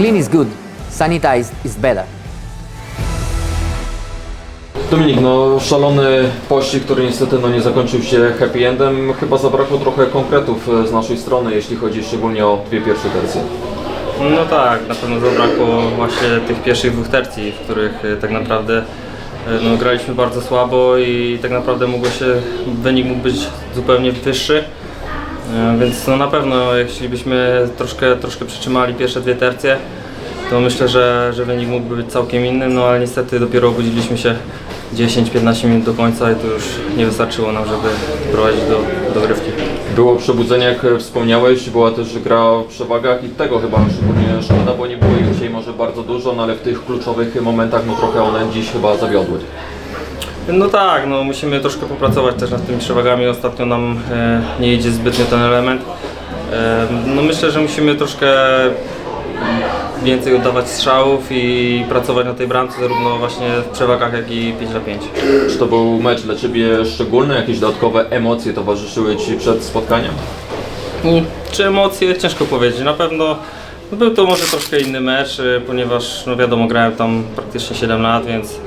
Clean is good, sanitized is better. Dominik, no szalony pościg, który niestety no, nie zakończył się happy endem. Chyba zabrakło trochę konkretów e, z naszej strony, jeśli chodzi szczególnie o dwie pierwsze tercje. No tak, na pewno zabrakło właśnie tych pierwszych dwóch tercji, w których e, tak naprawdę e, no, graliśmy bardzo słabo i tak naprawdę mogło się, wynik mógł być zupełnie wyższy. E, Więc no, na pewno jeśli byśmy troszkę, troszkę przytrzymali pierwsze dwie tercje, to myślę, że, że wynik mógłby być całkiem inny, no ale niestety dopiero obudziliśmy się 10-15 minut do końca i to już nie wystarczyło nam, żeby prowadzić do dogrywki. Było przebudzenie, jak e, wspomniałeś, była też gra w przewagach i tego chyba szczególnie szkoda, bo nie było ich dzisiaj może bardzo dużo, no ale w tych kluczowych momentach no trochę one dziś chyba zawiodły. No tak, no musimy troszkę popracować też nad tymi przewagami. Ostatnio nam e, nie idzie zbytnio ten element. E, no myślę, że musimy troszkę więcej oddawać strzałów i pracować na tej bramce, zarówno właśnie w przewagach, jak i 5 na 5. Czy to był mecz dla Ciebie szczególny? Jakieś dodatkowe emocje towarzyszyły Ci przed spotkaniem? Czy emocje? Ciężko powiedzieć. Na pewno no był to może troszkę inny mecz, e, ponieważ no wiadomo, grałem tam praktycznie 7 lat, więc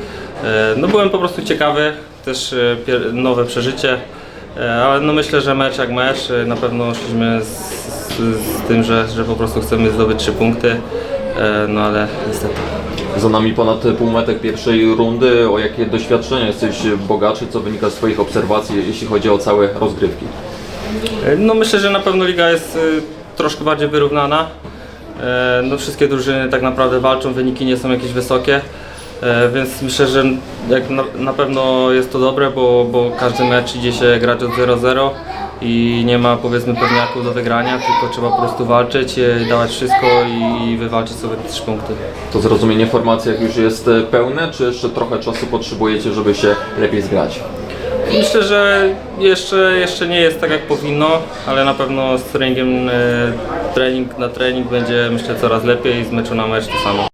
no byłem po prostu ciekawy, też e, nowe przeżycie. E, Ale no myślę, że mecz jak mecz, e, na pewno szliśmy z, z, z tym, że, że po prostu chcemy zdobyć 3 punkty, E, no ale niestety. Za nami ponad półmetek pierwszej rundy. O jakie doświadczenia jesteś bogaczy, co wynika z Twoich obserwacji, jeśli chodzi o całe rozgrywki? E, No myślę, że na pewno liga jest troszkę bardziej wyrównana. E, No wszystkie drużyny tak naprawdę walczą, wyniki nie są jakieś wysokie. E, Więc myślę, że jak na, na pewno jest to dobre, bo, bo każdy mecz idzie się grać od 0-0 i nie ma powiedzmy pewniaków do wygrania, tylko trzeba po prostu walczyć, e, dawać wszystko i, i wywalczyć sobie te trzy punkty. To zrozumienie formacji jak już jest pełne, czy jeszcze trochę czasu potrzebujecie, żeby się lepiej zgrać? Myślę, że jeszcze, jeszcze nie jest tak jak powinno, ale na pewno z treningiem, e, trening na trening będzie myślę coraz lepiej i z meczu na mecz to samo.